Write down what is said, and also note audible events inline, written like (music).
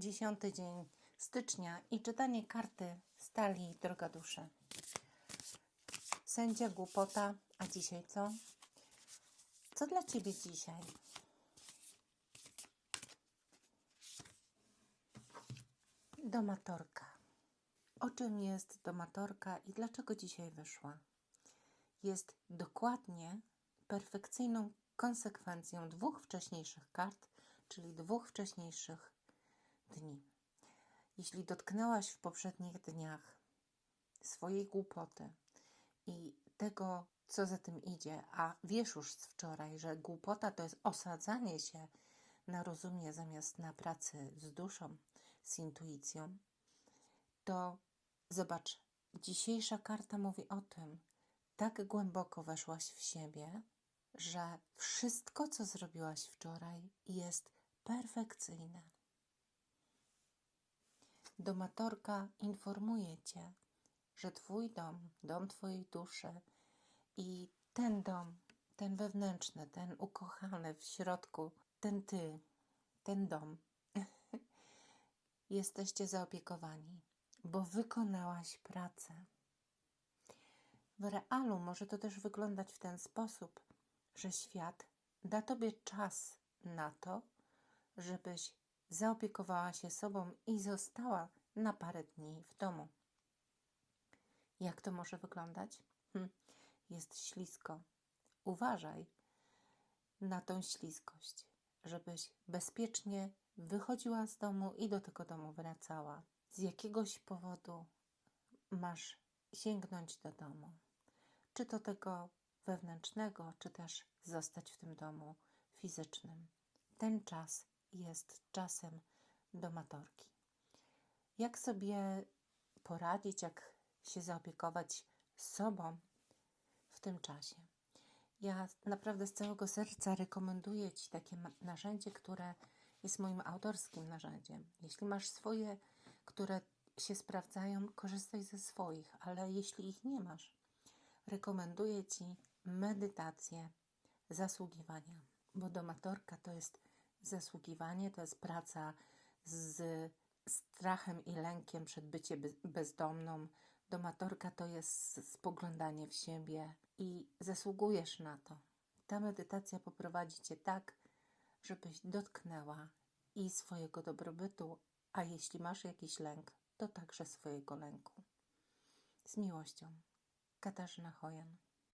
Dziesiąty dzień stycznia i czytanie karty stali droga duszy. Sędzia głupota, a dzisiaj co? Co dla ciebie dzisiaj? Domatorka. O czym jest domatorka i dlaczego dzisiaj wyszła? Jest dokładnie perfekcyjną konsekwencją dwóch wcześniejszych kart, czyli dwóch wcześniejszych dni. Jeśli dotknęłaś w poprzednich dniach swojej głupoty i tego, co za tym idzie, a wiesz już z wczoraj, że głupota to jest osadzanie się na rozumie zamiast na pracy z duszą, z intuicją, to zobacz, dzisiejsza karta mówi o tym, tak głęboko weszłaś w siebie, że wszystko, co zrobiłaś wczoraj, jest perfekcyjne. Domatorka informuje cię, że twój dom, dom twojej duszy i ten dom, ten wewnętrzny, ten ukochany w środku, ten ty, ten dom, (laughs) jesteście zaopiekowani, bo wykonałaś pracę. W realu może to też wyglądać w ten sposób, że świat da tobie czas na to, żebyś zaopiekowała się sobą i została na parę dni w domu. Jak to może wyglądać? Hm, jest ślisko. Uważaj na tą śliskość, żebyś bezpiecznie wychodziła z domu i do tego domu wracała. Z jakiegoś powodu masz sięgnąć do domu. Czy to tego wewnętrznego, czy też zostać w tym domu fizycznym. Ten czas jest czasem domatorki. Jak sobie poradzić, jak się zaopiekować sobą w tym czasie? Ja naprawdę z całego serca rekomenduję Ci takie narzędzie, które jest moim autorskim narzędziem. Jeśli masz swoje, które się sprawdzają, korzystaj ze swoich, ale jeśli ich nie masz, rekomenduję Ci medytację zasługiwania, bo domatorka to jest zasługiwanie, to jest praca z strachem i lękiem przed byciem be- bezdomną. Domatorka to jest spoglądanie w siebie i zasługujesz na to. Ta medytacja poprowadzi Cię tak, żebyś dotknęła i swojego dobrobytu, a jeśli masz jakiś lęk, to także swojego lęku. Z miłością. Katarzyna Hojan.